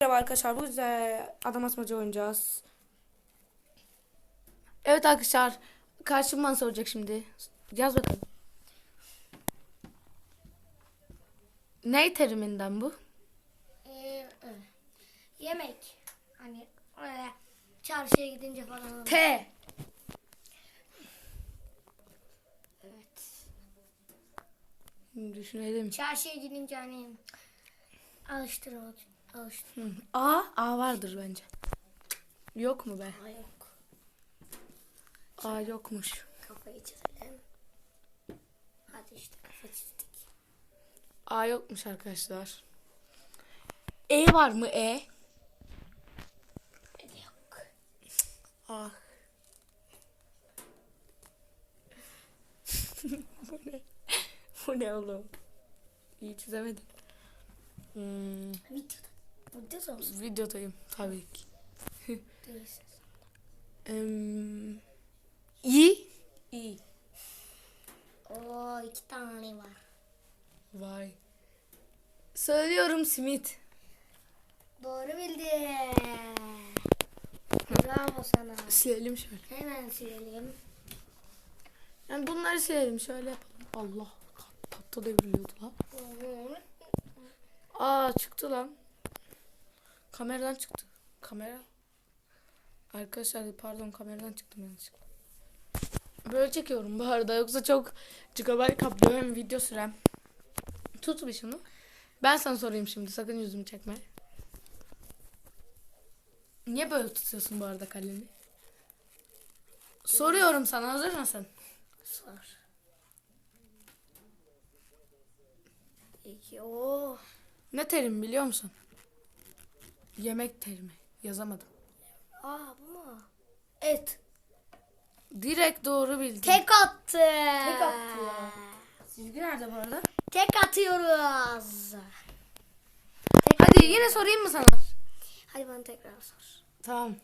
Merhaba arkadaşlar. Bugün size adam asmaca oynayacağız. Evet arkadaşlar. Karşım bana soracak şimdi. Yaz bakalım. Ne teriminden bu? Ee, e, yemek. Hani öyle çarşıya gidince falan. T. Evet. Düşünelim. Çarşıya gidince hani alıştırmak. Hı. A. A vardır bence. Yok mu be? Aa, yok. A yokmuş. Kafayı çizelim. Hadi işte kafa çizdik. A yokmuş arkadaşlar. E var mı E? Hadi yok. Ah. Bu ne? Bu ne oğlum? İyi çizemedim. Hmm, Videoda. Videoda mısın? videodayım tabii ki. Değilsin. Em, İyi. İyi. Oo iki tane var. Vay. Söylüyorum simit. Doğru bildin. Bravo sana. Silelim şöyle. Hemen silelim. Yani bunları silelim şöyle yapalım. Allah. Tatlı devriliyordu lan. Aa çıktı lan. Kameradan çıktı. Kamera. Arkadaşlar pardon kameradan çıktım yanlışlıkla. Böyle çekiyorum bu arada yoksa çok gigabyte kaplıyor hem video sürem. Tut bir şunu. Ben sana sorayım şimdi sakın yüzümü çekme. Niye böyle tutuyorsun bu arada kalemi? Soruyorum sana hazır mısın? Sor. İki. Oo. Ne terim biliyor musun? Yemek terimi. Yazamadım. Aa bu mu? Et. Direkt doğru bildin. Tek attı. Tek attı ya. Nerede bu arada? Tek atıyoruz. Tek Hadi yine sorayım mı sana? Hadi bana tekrar sor. Tamam.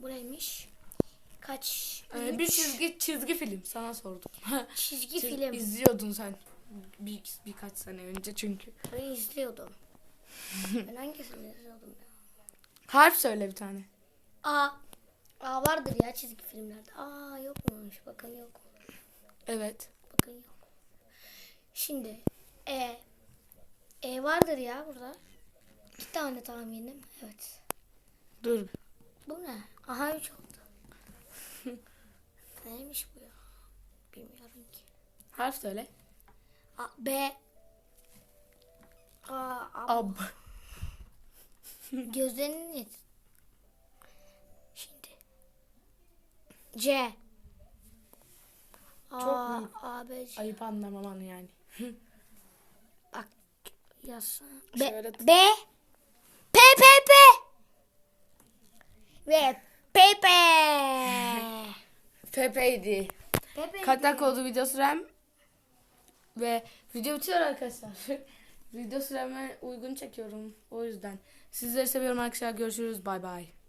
Bu neymiş? Kaç? Ee, Üç. bir çizgi çizgi film sana sordum. çizgi Çiz- film. İzliyordun sen bir, birkaç sene önce çünkü. Ben izliyordum. ben hangisini izliyordum ya? Harf söyle bir tane. A. A vardır ya çizgi filmlerde. Aa yokmuş. Bakın yok. Evet. Bakın yok. Şimdi E. E vardır ya burada. İki tane tahminim. Evet. Dur. Bu ne? Aha üç oldu. Neymiş bu ya? Bilmiyorum ki. Harf söyle. A, B. A, A. Ab. Gözlerini net. Şimdi. C. A, büyük. A, B, C. Ayıp anlamaman yani. Bak yazsana. B, Şöyle B. P, P, P. Ve Pepe. Pepe'ydi. Pepe. Kaç dakika oldu video sürem? Ve video bitiyor arkadaşlar. video süreme uygun çekiyorum. O yüzden. Sizleri seviyorum arkadaşlar. Görüşürüz. Bay bay.